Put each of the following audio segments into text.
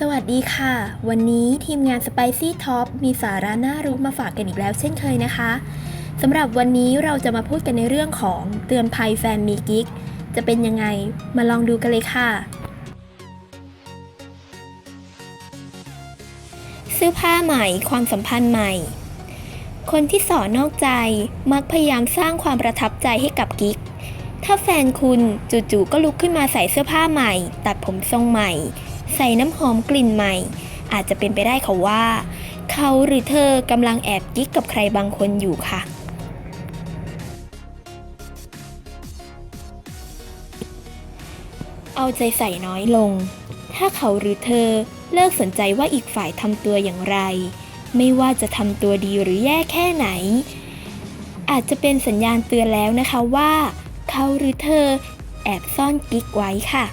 สวัสดีค่ะ วันนี้ทีมงาน Spicy Top มีสาระน่ารู้มาฝากกันอีกแล้วเช่นเคยนะคะสำหรับวันนี้เราจะมาพูดกันในเรื่องของเตือนภัยแฟนมีกิ๊กจะเป็นยังไงมาลองดูกันเลยค่ะเสื้อผ้าใหม่ความสัมพันธ์ใหม่ คนที่สอนนอกใจมักพยายามสร้างความประทับใจให้กับกิ๊กถ้าแฟนคุณจู่ๆก็ลุกขึ้นมาใส่เสื้อผ้าใหม่ ตัดผมทรงใหม่ ใส่น้ำหอมกลิ่นใหม่ อาจจะเป็นไปได้ค่ะว่า เขาหรือเธอกำลังแอบกิ๊กกับใครบางคนอยู่ค่ะ เอาใจใส่น้อยลง ถ้าเขาหรือเธอเลิกสนใจว่าอีกฝ่ายทำตัวอย่างไร ไม่ว่าจะทำตัวดีหรือแย่แค่ไหน อาจจะเป็นสัญญาณเตือนแล้วนะคะว่า เขาหรือเธอแอบซ่อนกิ๊กไว้ค่ะ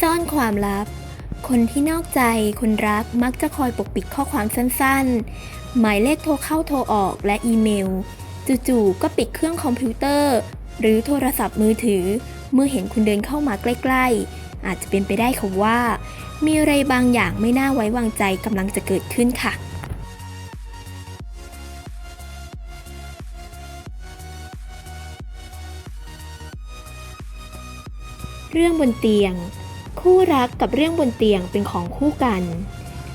ซ่อนความลับ คนที่นอกใจคนรักมักจะคอยปกปิดข้อความสั้นๆ หมายเลขโทรเข้าโทรออกและอีเมล จู่ๆก็ปิดเครื่องคอมพิวเตอร์ หรือโทรศัพท์มือถือ เมื่อเห็นคุณเดินเข้ามาใกล้ๆ อาจจะเป็นไปได้ค่ะว่า มีอะไรบางอย่างไม่น่าไว้วางใจกำลังจะเกิดขึ้นค่ะเรื่องบนเตียง คู่รักกับเรื่องบนเตียงเป็นของคู่กัน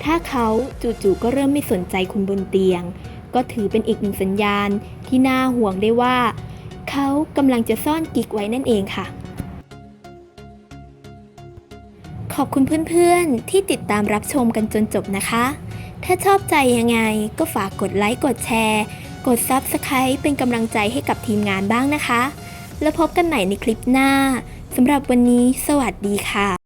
ถ้าเขาจู่ๆก็เริ่มไม่สนใจคุณบนเตียง ก็ถือเป็นอีกหนึ่งสัญญาณที่น่าห่วงได้ว่า เขากำลังจะซ่อนกิ๊กไว้นั่นเองค่ะ ขอบคุณเพื่อนๆ ที่ติดตามรับชมกันจนจบนะคะ ถ้าชอบใจยังไงก็ฝากกดไลค์กดแชร์ กด Subscribe เป็นกำลังใจให้กับทีมงานบ้างนะคะ แล้วพบกันใหม่ในคลิปหน้าสำหรับวันนี้สวัสดีค่ะ